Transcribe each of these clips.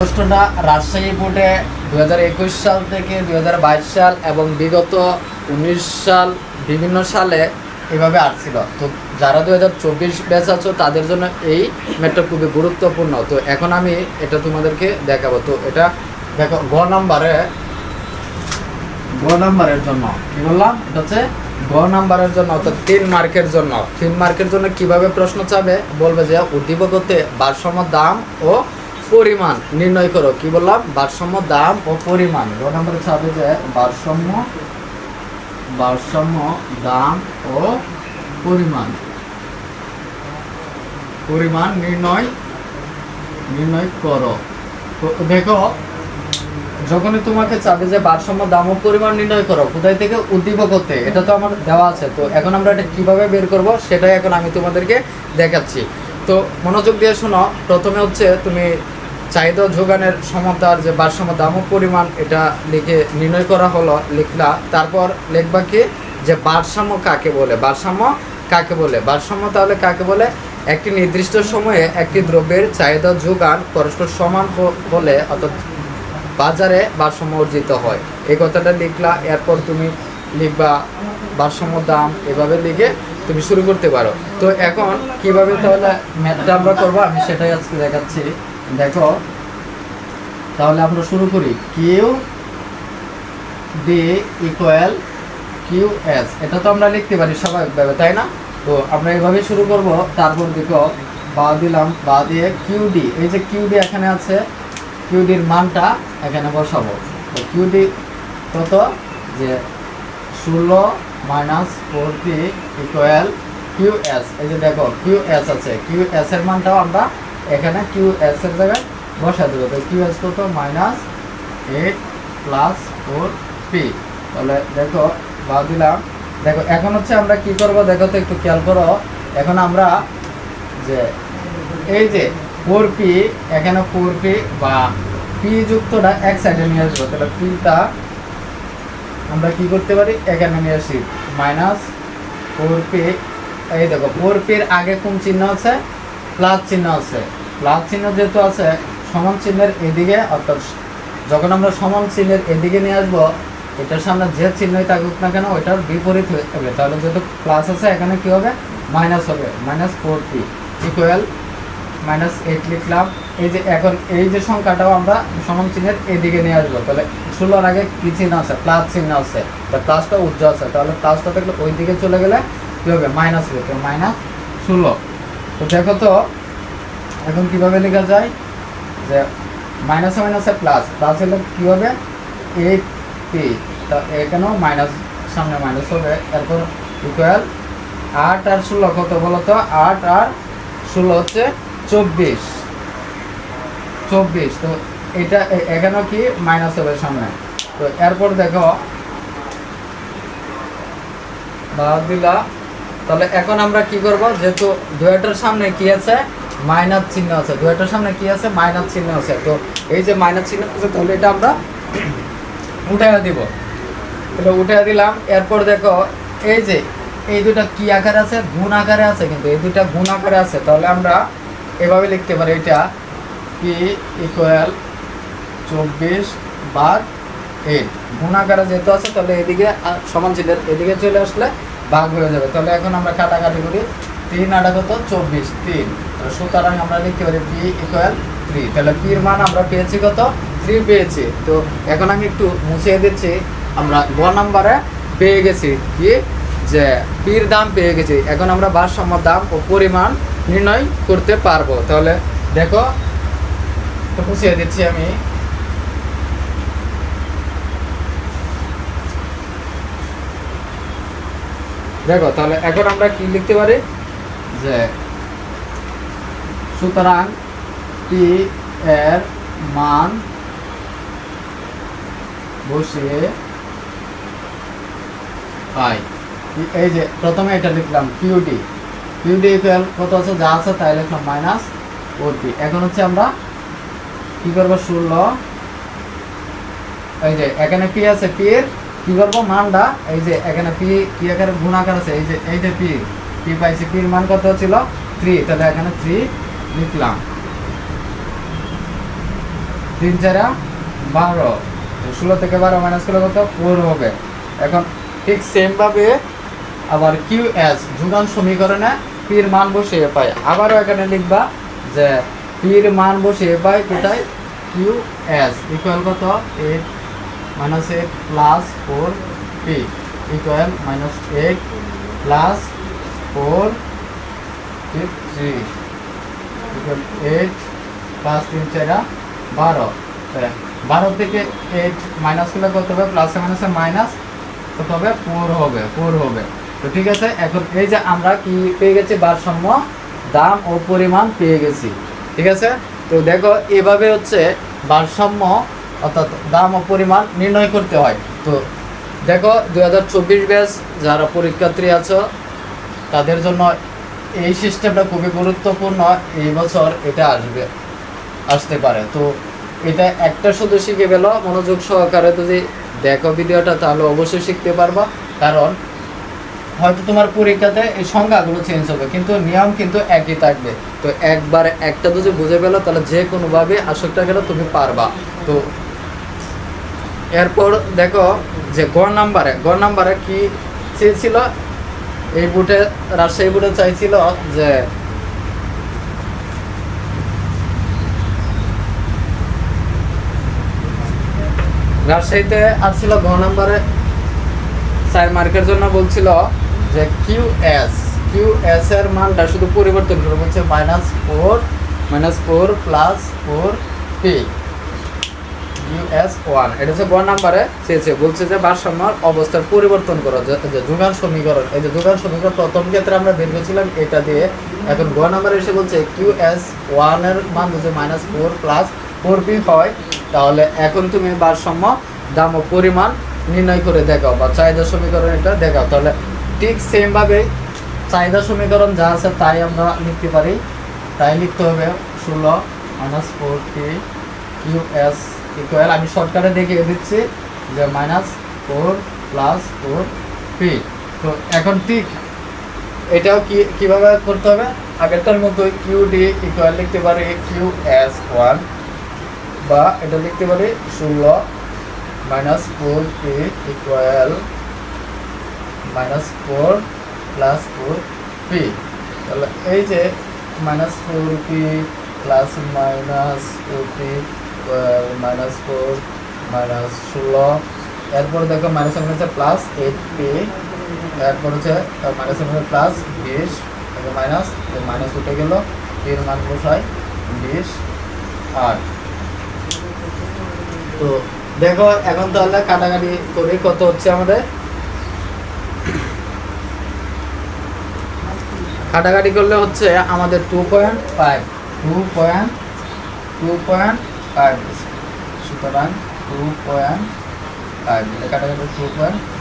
প্রশ্নটা রাজশাহী বোর্ডে দু হাজার একুশ সাল থেকে দু হাজার বাইশ সাল এবং বিগত উনিশ সাল বিভিন্ন সালে এভাবে আসছিল। তো যারা দু হাজার চব্বিশ ব্যাচ আছো, তাদের জন্য এই ম্যাটটা খুবই গুরুত্বপূর্ণ। তো এখন আমি এটা তোমাদেরকে দেখাবো। তো এটা দেখো, গ নাম্বারে, গ নাম্বারের জন্য কি বললাম? এটা হচ্ছে গ নাম্বারের জন্য, অর্থাৎ তিন মার্কের জন্য। তিন মার্কের জন্য কীভাবে প্রশ্ন চাবে বলবে যে উদ্দীপকতে ভারসাম্য, দাম ও পরিমাণ নির্ণয় করো, কি বললাম? ভারসাম্য, দাম ও পরিমাণ। গ নাম্বারে চাবে যে ভারসাম্য ভারসাম্য, দাম ও পরিমাণ। পরিমাণ নির্ণয় নির্ণয় করো। দেখো, যখনই তোমাকে চাবে যে ভারসাম্য, দাম ও পরিমাণ নির্ণয় করো, কোথায় থেকে উদ্দীপক হতে এটা তো আমার দেওয়া আছে। তো এখন আমরা এটা কীভাবে বের করব, সেটাই এখন আমি তোমাদেরকে দেখাচ্ছি। তো মনোযোগ দিয়ে শোনো, প্রথমে হচ্ছে তুমি চাহিদা যোগানের সমতার যে ভারসাম্য দাম পরিমাণ, এটা লিখে নির্ণয় করা হলো, লিখলা। তারপর লিখবা কি? যে ভারসাম্য কাকে বলে? ভারসাম্য কাকে বলে? ভারসাম্য তাহলে কাকে বলে? একটি নির্দিষ্ট সময়ে একটি দ্রব্যের চাহিদা যোগান পরস্পর সমান হলে অর্থাৎ বাজারে ভারসাম্য অর্জিত হয়। এই কথাটা লিখলা, এরপর তুমি লিখবা ভারসাম্য দাম, এভাবে লিখে তুমি শুরু করতে পারো। তো এখন কীভাবে তাহলে ম্যাথটা আমরা করব? আমি সেটাই আজকে দেখাচ্ছি। দেখো তাহলে আমরা শুরু করি। Q D equal Q S এটা তো আমরা লিখতে পারি স্বাভাবিকভাবে, তাই না? তো আমরা এইভাবে শুরু করব। তারপর দেখো, বা দিলাম, বা দিয়ে কিউ ডি এই যে কিউ ডি এখানে আছে কিউডির মানটা এখানে বসাবো। তো কিউডি কত? যে ষোলো minus four P equal Q S এই যে দেখো কিউ এস আছে। কিউ এস এর মানটাও আমরা এখানে কিউ এস এর জায়গায় বসা দেবো। তো কিউ এস কত? Minus eight plus four P তাহলে দেখো বা দিলাম। দেখো, এখন হচ্ছে আমরা কি করব? দেখো তো একটু খেয়াল করো। এখন আমরা যে এই যে ফোর পি এখানে ফোর পি বা পি যুক্তটা এক সাইডে নিয়ে আসব। তাহলে পিটা আমরা কি করতে পারি? এখানে নিয়ে আসি। মাইনাস ফোর পি এই দেখো ফোর পির আগে কোন চিহ্ন আছে? প্লাস চিহ্ন আছে। প্লাস চিহ্ন যেহেতু আছে, সমান চিহ্নের এদিকে, অর্থাৎ যখন আমরা সমান চিহ্নের এদিকে নিয়ে আসব, এটার সামনে যে চিহ্নই থাকুক না কেন, ওইটার বিপরীত হয়ে যাবে। তাহলে যেহেতু প্লাস আছে, এখানে কি হবে? মাইনাস হবে। Minus four P equal minus eight লিখলাম। এই যে এখন এই যে সংখ্যাটাও আমরা সমান চিহ্নের এদিকে নিয়ে আসব। তাহলে ষোলোর আগে কি চিহ্ন আছে? প্লাস চিহ্ন আছে। তা প্লাসটা উজ্জ্ব আছে। তাহলে প্লাসটা থাকলে ওই দিকে চলে গেলে কী হবে? মাইনাস হবে মাইনাস ষোলো। তো দেখো তো এখন কীভাবে লেখা যায়? যে মাইনাসে মাইনাসে প্লাস প্লাস হলে কী হবে? এইট পি তা এখানেও মাইনাস সামনে মাইনাস হবে। এরপর ইকুয়াল আট আর ষোলো, কত বলো তো? আট আর ষোলো হচ্ছে চব্বিশ। চব্বিশ, তো এটা এ- এখানেও কি মাইনাস হবে সামনে? তো এরপর দেখো, বাদ দিলা। তাহলে এখন আমরা কি করব? যেহেতু দুয়েটার সামনে কি আছে? মাইনাস চিহ্ন আছে। দুয়েটার সামনে কি আছে? মাইনাস চিহ্ন আছে। তো এই যে মাইনাস চিহ্ন আছে, তাহলে এটা আমরা উঠাইয়া দিব। তাহলে উঠাইয়া দিলাম। এরপর দেখো, এই যে, এই দুটা কি আকারে আছে? গুণ আকারে আছে কিন্তু। এই দুটা গুণ আকারে আছে। তাহলে আমরা এভাবে লিখতে পারি, এটা পি ইকুয়াল চব্বিশ বাদ এইট গুণ আকারে যেহেতু আছে, তাহলে এদিকে সমান চিহ্নের এদিকে চলে আসলে ভাগ হয়ে যাবে। তাহলে এখন আমরা কাটাকাটি করি। তিন, আটা কত? চব্বিশ, তিন। সুতরাং আমরা লিখতে পারি পি ইকুয়াল থ্রি তাহলে পির মান আমরা পেয়েছি কত? থ্রি পেয়েছি। তো এখন আমি একটু মুছিয়ে দিচ্ছি। আমরা গ নাম্বারে পেয়ে গেছি কি? যে পির দাম পেয়ে গেছি। এখন আমরা ভারসাম্য দাম ও পরিমাণ নির্ণয় করতে পারব। তাহলে দেখো মুছিয়ে দিচ্ছি আমি। দেখো, তাহলে এখন আমরা কি লিখতে পারি? যে সুতরাং পি এর মান বসিয়ে পাই। এই যে প্রথমে এটা লিখলাম কিউডি কিউডি ইকুয়াল কত আছে? যা আছে তাই লিখলাম মাইনাস পি এখন হচ্ছে আমরা কি করব? ষোলো। এই যে এখানে পি আছে পি এর। কি করব? মানটা এই যে এখানে পি পি আকারে গুণ আকার আছে। এই যে এই যে পি পি পাইছি পির মান কত ছিল? থ্রি তাহলে এখানে থ্রি লিখলাম। তিন চারা বারো। ষোলো থেকে বারো মাইনাস করলে কত? ফোর হবে। এখন ঠিক সেমভাবে আবার কিউ এস যোগান সমীকরণে পির মান বসিয়ে পাই। আবারও এখানে লিখবা যে পির মান বসিয়ে পাই কোথায়? কিউ এস ইকুয়াল কত? Eight minus eight plus four P equal minus eight plus four three equal eight plus তিন, চারা বারো। তাহলে বারো থেকে এইট মাইনাস করলে কত হবে? মাইনাসে মাইনাস কত হবে? হবে হবে। তো ঠিক আছে, এখন এই যে আমরা কি পেয়ে গেছি? ভারসাম্য, দাম ও পরিমাণ পেয়ে গেছি। ঠিক আছে? তো দেখো, এভাবে হচ্ছে ভারসাম্য অর্থাৎ দাম ও পরিমাণ নির্ণয় করতে হয়। তো দেখো, দুই হাজার চব্বিশ ব্যাচ যারা পরীক্ষার্থী আছো তাদের জন্য এই সিস্টেমটা খুবই গুরুত্বপূর্ণ, এই বছর এটা আসবে, আসতে পারে। তো এটা একটা শুধু শিখে গেল, মনোযোগ সহকারে যদি দেখো ভিডিওটা, তাহলে অবশ্যই শিখতে পারবা। কারণ হয়তো তোমার পরীক্ষাতে এই সংখ্যাগুলো চেঞ্জ হবে, কিন্তু নিয়ম কিন্তু একই থাকবে। তো একবার একটা যদি বুঝে পেল তাহলে যে কোনোভাবে আসক্তা গেলে তুমি পারবা। তো এরপর দেখো যে গড় নাম্বারে গড় নাম্বারে কি চেয়েছিল এই বুটে, রাজশাহী বুটে চাইছিল যে রাজশাহীতে আসছিল ঘ নাম্বারে চার মার্কের জন্য বলছিল যে কিউ এস কিউ এস এর মানটা শুধু পরিবর্তন করে, বলছে minus four minus four plus four P US one এটা হচ্ছে গ নাম্বারে চেয়েছে বলছে যে ভারসাম্যর অবস্থার পরিবর্তন করো, যে যোগান সমীকরণ। এই যে যোগান সমীকরণ প্রথম ক্ষেত্রে আমরা বের করেছিলাম, এটা দিয়ে এখন গ নাম্বারে এসে বলছে কিউ এস ওয়ানের মান যদি minus four plus four P হয়। তাহলে এখন তুমি ভারসাম্য, দাম ও পরিমাণ নির্ণয় করে দেখাও, বা চাহিদা সমীকরণ এটা দেখাও। তাহলে ঠিক সেমভাবে চাহিদা সমীকরণ যা আছে তাই আমরা লিখতে পারি। তাই লিখতে হবে ষোলো minus four P Q S equal আমি শর্টকাটে দেখিয়ে দিচ্ছি যে minus four plus four P তো এখন ঠিক এটাও কি, কীভাবে করতে হবে? আগেরটার মতো কিউ ডি ইকুয়াল লিখতে পারি কিউ এস ওয়ান বা এটা লিখতে পারি ষোলো minus four P equal minus four plus four P তাহলে এই যে minus four P plus minus four P minus four minus ষোলো, এরপর দেখো মাইনাস হচ্ছে প্লাস এইট পি এরপর হচ্ছে মাইনাস হচ্ছে প্লাস বিশ মাইনাস মাইনাস উঠে গেল পির মান বসাই বিশ আট। তো দেখো, এখন তাহলে কাটাকাটি করে, কত হচ্ছে আমাদের? কাটাকাটি করলে হচ্ছে আমাদের two point five two point two point সুতরাং টু পয়েন্ট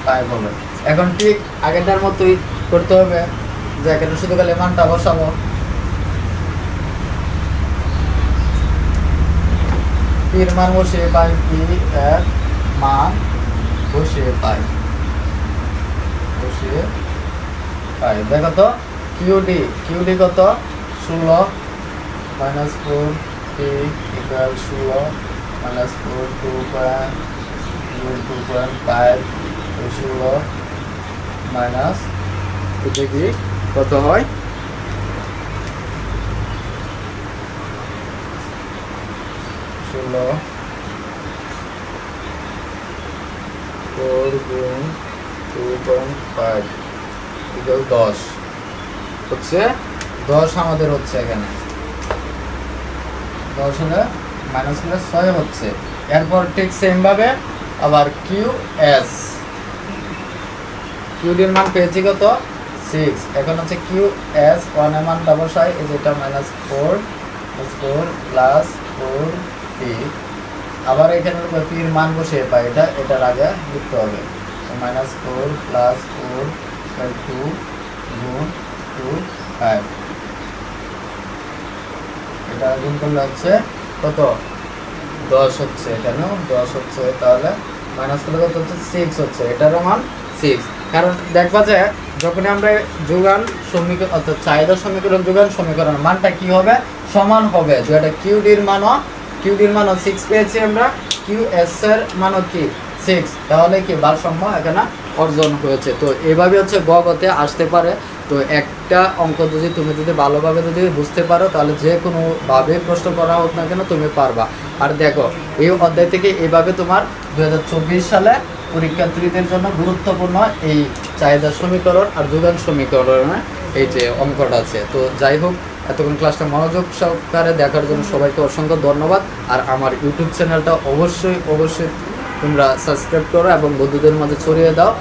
ফাইভ হবে। এখন ঠিক আগেরটার মতোই করতে হবে, যে এখানে শুধু খালি মানটা বসাবো। পির মান বসিয়ে পাই পি এর মান বসিয়ে পাই। বসিয়ে পাই। দেখো তো কিউডি কিউডি কত? ষোলো minus four P point two point five ষোলো মাইনাস দেখি কত হয়? ষোলো ফোর গুণ টু পয়েন্ট ফাইভ দশ। হচ্ছে? দশ আমাদের হচ্ছে এখানে। দশ হলে মাইনাস হলে ছয় হচ্ছে। এরপর ঠিক সেমভাবে আবার কিউ এস কিউডির মান পেয়েছি কত? সিক্স এখন হচ্ছে কিউ এস ওয়ানের মান ডাবল সাই এই যেটা minus four four plus four P আবার এখানে পির মান বসিয়ে পাই, এটা, এটার আগে লিখতে হবে। Minus four plus four two গুণ টু ফাইভ এটা গুণ করলে হচ্ছে কত? দশ হচ্ছে এখানেও, দশ হচ্ছে তাহলে মাইনাস করলে কত হচ্ছে? সিক্স হচ্ছে। এটারও মান সিক্স কারণ দেখবা যে যখন আমরা যোগান সমীকরণ, অর্থাৎ চাহিদা সমীকরণ, যোগান সমীকরণ, মানটা কি হবে? সমান হবে। যেটা কিউডির মানও কিউডির মানও সিক্স পেয়েছি আমরা। কিউ এস এর মানও কি? সিক্স তাহলে কি? ভারসাম্য এখানে অর্জন হয়েছে। তো এভাবে হচ্ছে গ গতে আসতে পারে। তো একটা অঙ্ক যদি তুমি যদি ভালোভাবে যদি বুঝতে পারো, তাহলে যে কোনোভাবে প্রশ্ন করা হোক না কেন তুমি পারবা। আর দেখো, এই অধ্যায় থেকে এভাবে তোমার দু হাজার চব্বিশ সালে পরীক্ষার্থীদের জন্য গুরুত্বপূর্ণ এই চাহিদা সমীকরণ আর যোগান সমীকরণের এই যে অঙ্কটা আছে। তো যাই হোক, এতক্ষণ ক্লাসটা মনোযোগ সহকারে দেখার জন্য সবাইকে অসংখ্য ধন্যবাদ। আর আমার ইউটিউব চ্যানেলটা অবশ্যই অবশ্যই তোমরা সাবস্ক্রাইব করো এবং বন্ধুদের মাঝে ছড়িয়ে দাও।